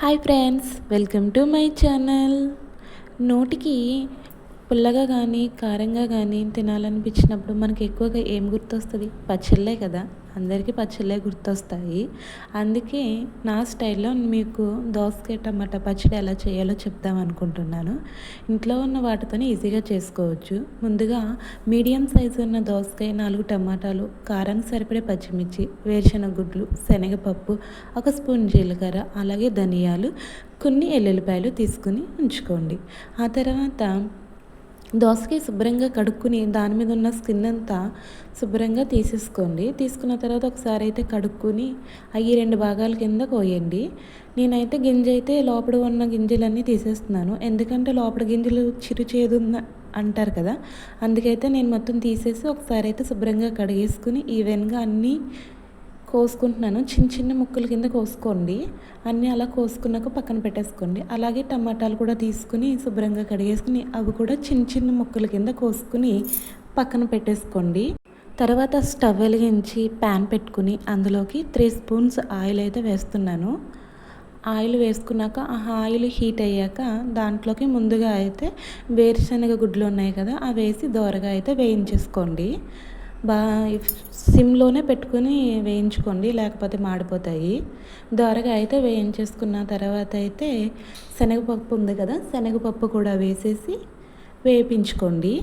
Hi friends welcome to my channel. నోటికి పుల్లగా కానీ కారంగా కానీ తినాలనిపించినప్పుడు మనకి ఎక్కువగా ఏం గుర్తొస్తుంది? పచ్చళ్ళే కదా. అందరికీ పచ్చళ్ళే గుర్తొస్తాయి. అందుకే నా స్టైల్లో మీకు దోసకాయ టమాటా పచ్చడి ఎలా చేయాలో చెప్దాం అనుకుంటున్నాను. ఇంట్లో ఉన్న వాటితోనే ఈజీగా చేసుకోవచ్చు. ముందుగా మీడియం సైజు ఉన్న దోసకాయ నాలుగు టమాటాలు కారం సరిపడే పచ్చిమిర్చి వేరుశనగ గుడ్లు శనగపప్పు ఒక స్పూన్ జీలకర్ర అలాగే ధనియాలు కొన్ని ఎల్లుల్లిపాయలు తీసుకుని ఉంచుకోండి. ఆ తర్వాత దోసకాయ శుభ్రంగా కడుక్కుని దాని మీద ఉన్న స్కిన్ అంతా శుభ్రంగా తీసేసుకోండి. తీసుకున్న తర్వాత ఒకసారి అయితే కడుక్కుని అవి రెండు భాగాల కింద కోయండి. నేనైతే గింజ అయితే లోపల ఉన్న గింజలన్నీ తీసేస్తున్నాను. ఎందుకంటే లోపల గింజలు చిరు అంటారు కదా అందుకైతే నేను మొత్తం తీసేసి ఒకసారి అయితే శుభ్రంగా కడిగేసుకుని ఈవెన్గా అన్నీ కోసుకుంటున్నాను. చిన్న చిన్న ముక్కల కింద కోసుకోండి. అన్నీ అలా కోసుకున్నాక పక్కన పెట్టేసుకోండి. అలాగే టమాటాలు కూడా తీసుకుని శుభ్రంగా కడిగేసుకుని అవి కూడా చిన్న చిన్న ముక్కల కింద కోసుకుని పక్కన పెట్టేసుకోండి. తర్వాత స్టవ్ వెలిగించి ప్యాన్ పెట్టుకుని అందులోకి త్రీ స్పూన్స్ ఆయిల్ అయితే వేస్తున్నాను. ఆయిల్ వేసుకున్నాక ఆ ఆయిల్ హీట్ అయ్యాక దాంట్లోకి ముందుగా అయితే వేరుశనగ గుడ్లు ఉన్నాయి కదా అవి వేసి దోరగా అయితే వేయించేసుకోండి. బాగా సిమ్లోనే పెట్టుకుని వేయించుకోండి లేకపోతే మాడిపోతాయి. దోరగా అయితే వేయించేసుకున్న తర్వాత అయితే శనగపప్పు ఉంది కదా శనగపప్పు కూడా వేసేసి వేపించుకోండి.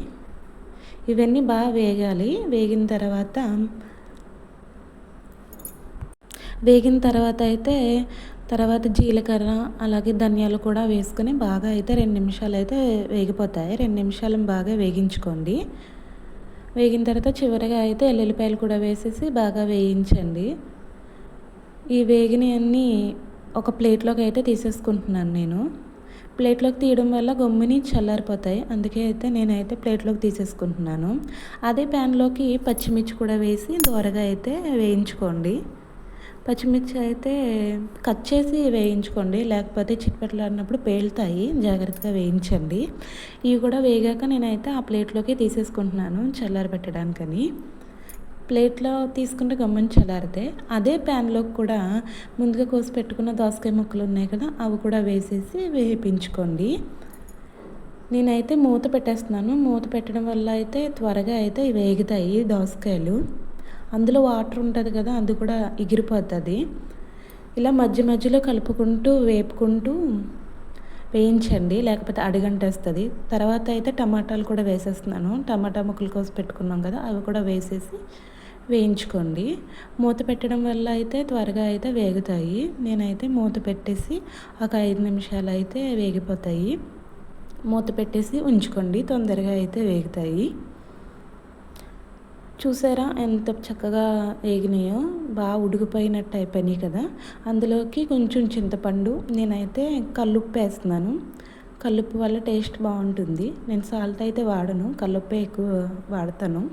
ఇవన్నీ బాగా వేగాలి. వేగిన తర్వాత వేగిన తర్వాత అయితే తర్వాత జీలకర్ర అలాగే ధనియాలు కూడా వేసుకొని బాగా అయితే రెండు నిమిషాలు అయితే వేగిపోతాయి. రెండు నిమిషాలు బాగా వేగించుకోండి. వేగిన తర్వాత చివరిగా అయితే ఎల్లుల్లిపాయలు కూడా వేసేసి బాగా వేయించండి. ఈ వేగినవన్నీ ఒక ప్లేట్లోకి అయితే తీసేసుకుంటున్నాను నేను. ప్లేట్లోకి తీయడం వల్ల గమ్ముని చల్లారిపోతాయి. అందుకే అయితే నేనైతే ప్లేట్లోకి తీసేసుకుంటున్నాను. అదే ప్యాన్లోకి పచ్చిమిర్చి కూడా వేసి దోరగా అయితే వేయించుకోండి. పచ్చిమిర్చి అయితే కట్ చేసి వేయించుకోండి. లేకపోతే చిట్పెట్లాడినప్పుడు పేలుతాయి. జాగ్రత్తగా వేయించండి. ఇవి కూడా వేగాక నేనైతే ఆ ప్లేట్లోకి తీసేసుకుంటున్నాను చల్లారి పెట్టడానికని. ప్లేట్లో తీసుకుంటే గమ్మని చల్లారితే అదే ప్యాన్లోకి కూడా ముందుగా కోసి పెట్టుకున్న దోసకాయ ముక్కలు ఉన్నాయి కదా అవి కూడా వేసేసి వేపించుకోండి నేనైతే మూత పెట్టేస్తున్నాను. మూత పెట్టడం వల్ల అయితే త్వరగా అయితే వేగుతాయి దోసకాయలు. అందులో వాటర్ ఉంటుంది కదా అది కూడా ఎగిరిపోతుంది. ఇలా మధ్య మధ్యలో కలుపుకుంటూ వేపుకుంటూ వేయించండి లేకపోతే అడిగంటేస్తుంది. తర్వాత అయితే టమాటాలు కూడా వేసేస్తున్నాను. టమాటా ముక్కలు కోసి పెట్టుకున్నాం కదా అవి కూడా వేసేసి వేయించుకోండి. మూత పెట్టడం వల్ల అయితే త్వరగా అయితే వేగుతాయి. నేనైతే మూత పెట్టేసి ఒక ఐదు నిమిషాలు అయితే వేగిపోతాయి. మూత పెట్టేసి ఉంచుకోండి తొందరగా అయితే వేగుతాయి. చూసారా? ఎంత చక్కగా వేగినాయో బాగా ఉడికిపోయినట్టు అయిపోయినాయి కదా. అందులోకి కొంచెం చింతపండు నేనైతే కల్లుప్పు వేస్తున్నాను. కల్లుప్పు వల్ల టేస్ట్ బాగుంటుంది. నేను సాల్ట్ అయితే వాడను కల్లుప్పే ఎక్కువ వాడతాను.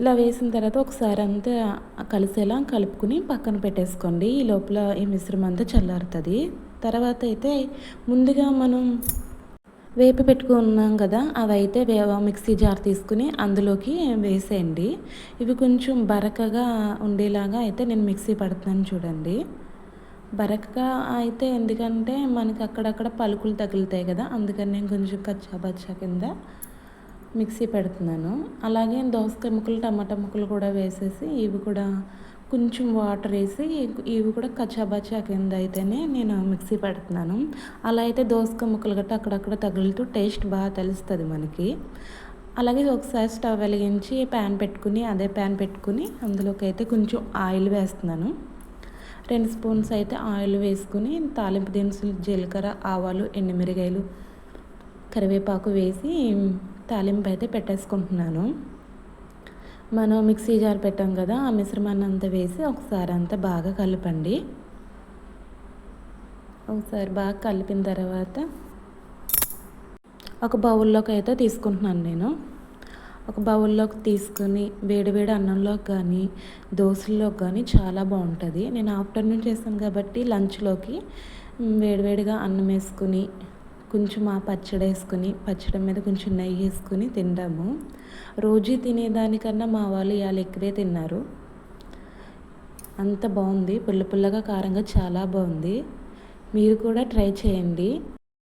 ఇలా వేసిన తర్వాత ఒకసారి అంతా కలిసేలా కలుపుకుని పక్కన పెట్టేసుకోండి. ఈ లోపల ఈ మిశ్రమం అంతా చల్లారుతుంది. తర్వాత అయితే ముందుగా మనం వేపి పెట్టుకున్నాం కదా అవి అయితే మిక్సీ జార్ తీసుకుని అందులోకి వేసేయండి. ఇవి కొంచెం బరకగా ఉండేలాగా అయితే నేను మిక్సీ పడుతున్నాను చూడండి. బరకగా అయితే ఎందుకంటే మనకి అక్కడక్కడ పలుకులు తగులుతాయి కదా అందుకని నేను కొంచెం కచ్చాబచ్చా కింద మిక్సీ పెడుతున్నాను. అలాగే దోసకాయ ముక్కలు టమాటా ముక్కలు కూడా వేసేసి ఇవి కూడా కొంచెం వాటర్ వేసి ఇవి కూడా కచాబచా కింద అయితేనే నేను మిక్సీ పెడుతున్నాను. అలా అయితే దోసక ముక్కలు గట్ట అక్కడక్కడ తగులుతూ టేస్ట్ బాగా తెలుస్తుంది మనకి. అలాగే ఒకసారి స్టవ్ వెలిగించి ప్యాన్ పెట్టుకుని అదే ప్యాన్ పెట్టుకుని అందులోకి అయితే కొంచెం ఆయిల్ వేస్తున్నాను. రెండు స్పూన్స్ అయితే ఆయిల్ వేసుకుని తాలింపు దినుసులు జీలకర్ర ఆవాలు ఎండుమిరగాయలు కరివేపాకు వేసి తాలింపు అయితే పెట్టేసుకుంటున్నాను. మనం మిక్సీ జార్ పెట్టాం కదా ఆ మిశ్రమాన్ని అంతా వేసి ఒకసారి అంతా బాగా కలపండి. ఒకసారి బాగా కలిపిన తర్వాత ఒక బౌల్లోకి అయితే తీసుకుంటున్నాను నేను. ఒక బౌల్లోకి తీసుకుని వేడివేడి అన్నంలోకి కానీ దోశల్లోకి కానీ చాలా బాగుంటుంది. నేను ఆఫ్టర్నూన్ చేస్తాను కాబట్టి లంచ్లోకి వేడివేడిగా అన్నం వేసుకుని కొంచెం ఆ పచ్చడి వేసుకుని పచ్చడి మీద కొంచెం నెయ్యి వేసుకుని తింటాము. రోజు తినేదానికన్నా మా వాళ్ళు ఇవాళ ఎక్కువే తిన్నారు. అంత బాగుంది. పుల్ల పుల్లగా కారంగా చాలా బాగుంది. మీరు కూడా ట్రై చేయండి.